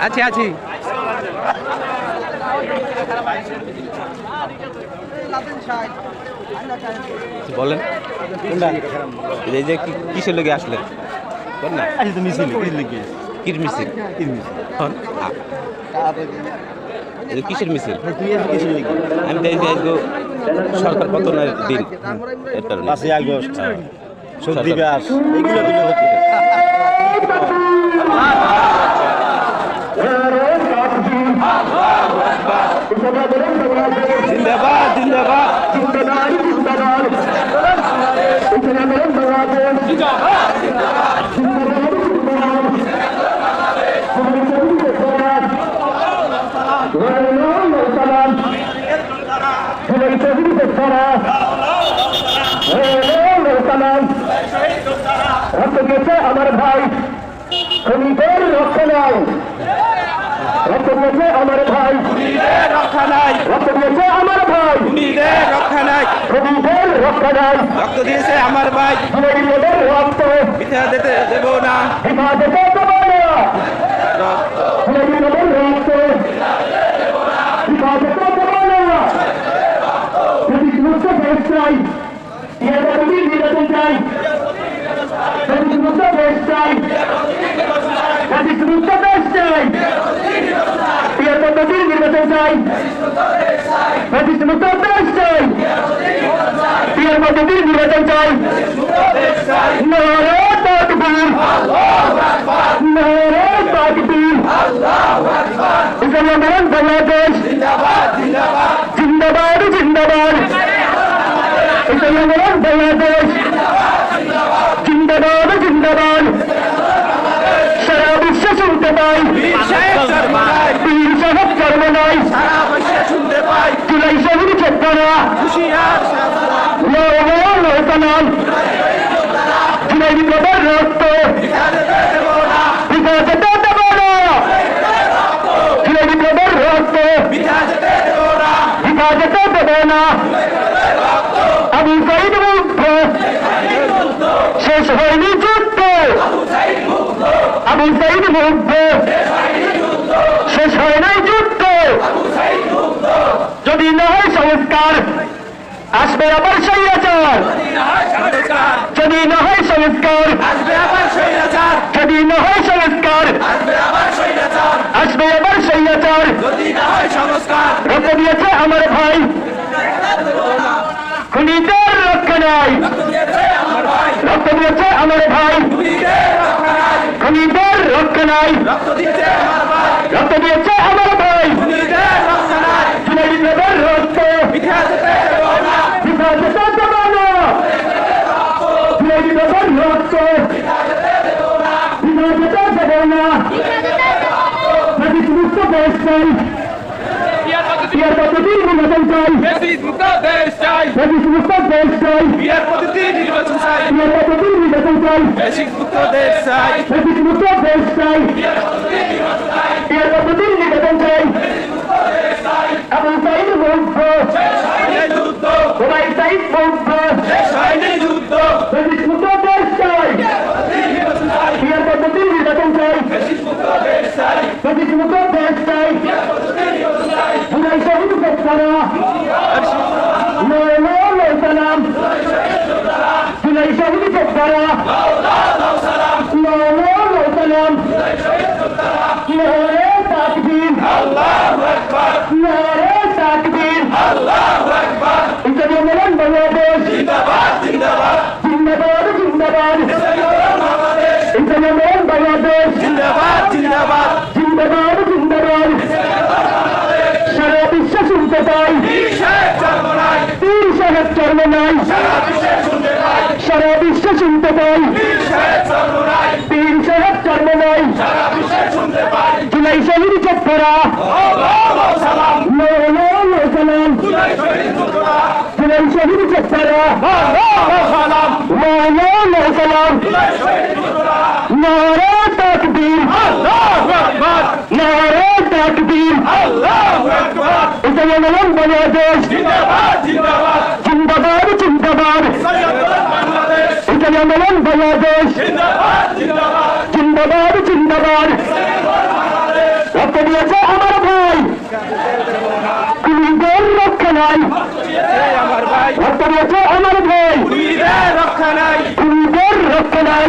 আছি আছি। বলেন। এই যে কি- কিসের লোকে আসলেন বল না। আজ তো মিছিল কির মিছিল? মিছিল? কিসের মিছিল? আমি দেখি আজকে সরকার পতনের দিন এর কারণে। পাঁচই আগস্ট হ্যাঁ। দিবস এগুলো দিলে হচ্ছে জিন্দাবাদ জিন্দাবাদ আমার ভাই খনিদের রক্ষা নাই রক্ত দিয়েছে আমার ভাই। রক্ষা নাই। রক্ত দিয়েছে আমার ভাই। রক্ষা নাই। খনিদের রক্ষা নাই। রক্ত দিয়েছে আমার ভাই। রক্ত। দেব না। হেফাজতে দেবো না। রক্ত হেফাজতে দেবো না প্রতিশ্রুত দেশ চাই ইয়াদি নির্বাচন চাই প্রতিশ্রুত দেশ চাই প্রতিশ্রুত দেশ চাই ইয়াদি নির্বাচন চাই দেশ চাই ইয়ার পদ্ধতির নির্বাচন চাই। নারে তাকবীর নারে তাকবীর মুসলমান বাংলাদেশ। জিন্দাবাদ জিন্দাবাদ। মুসলমান বাংলাদেশ। জিন্দাবাদ জিন্দাবাদ। সারা বিশ্ব শুনতে পাই। বীর সাহেব জুলাই শহীদ লোকানাল জুলাই বিপ্লবের রক্ত। বিপ্লবের রক্ত। বিকাশে দেব না। আবু সাইদ মুগ্ধ। শেষ হয়নি যুদ্ধ। আবু সাইদ মুগ্ধ। শেষ হয় নাই যুদ্ধ। যদি না হয় সংস্কার আসবে আবার স্বৈরাচার। যদি না হয় সংস্কার যদি না হয় সংস্কার আসবে আবার স্বৈরাচার। রক্ত দিয়েছে আমার ভাই। খুনিদের রক্ষা নাই রক্ত দিয়েছে আমার ভাই। খুনিদের রক্ষা নাই রক্ত দিয়েছে আমার ভাই জুলাই বিপ্লবের রক্ত বিভাজিত দেব না জুলাই বিপ্লবের রক্ত বিভাজিত দেব না মুক্ত দেশ চাই। ইয়ার পদ্ধতির নির্বাচন চাই। মুক্ত দেশ চাই। মুক্ত দেশ চাই। ইয়ার পদ্ধতির নির্বাচন চাই। মুক্ত দেশ চাই। ইয়ার পদ্ধতির নির্বাচন চাই। আবু সাইদ সারা বিশ্ব শুনতে পাই। তিরিশে হেক্টর নাই। সারা বিশ্বে শুনতে পাই পীর সাহেব চর্ম নাই জুলাই শহীদ চক্করা লো লো লো সালাম জুলাই শহীদ চক্করা লো লো লো সালাম নারে তাকবীর নারে তাকবীর এটা বললাম বাংলাদেশ জিন্দাবাদ জিন্দাবাদ এটা বললাম বাংলাদেশ। জিন্দাবাদ জিন্দাবাদ। রক্ত দিয়েছে আমার ভাই। কুলিদের রক্ষা নাই। রক্ত দিয়েছে আমার ভাই। কুলিদের রক্ষা নাই।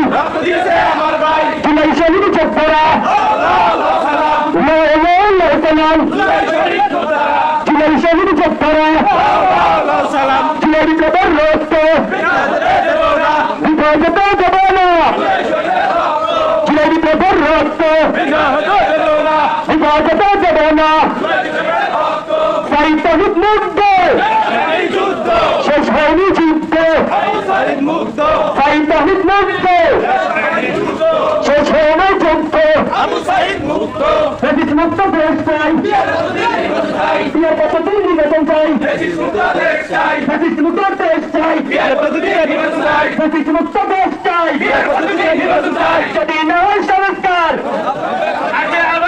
জুলাই শহীদ চব্বরা লো লো লো সালাম জুলাই শহীদ চব্বরা জুলাই কবর রক্ত বিভাজিত দেব না জুলাই কবর রক্ত বিভাজিত দেব না সাহিত্য মুগ্ধ শেষ হয়নি যুদ্ধ। সাহিত্য মুগ্ধ শেষ হয়নি যুদ্ধ। ব্রিটিশ মুক্ত দেশ চাই। বিয়ের পদ্ধতি নির্বাচন চাই। দেশ দেশ না হয় সংস্কার। না হয়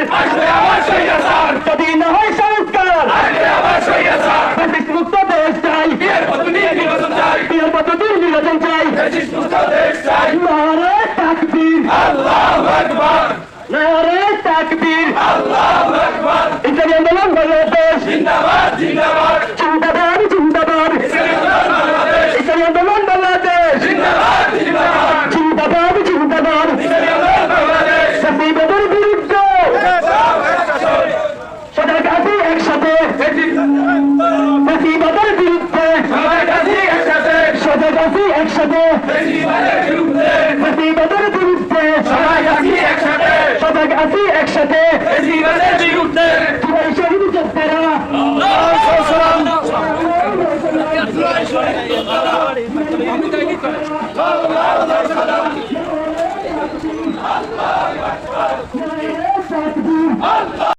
সংস্কার যদি না হয় সংস্কার। মুক্ত দেশ চাই। বিয়ের পদ্ধতি নির্বাচন চাই। নারে তাকবীর। নারে তাকবীর। ইসলামী আন্দোলন বাংলাদেশ। জিন্দাবাদ জিন্দাবাদ। সাথী একসাথে। জীবনের বিরুদ্ধে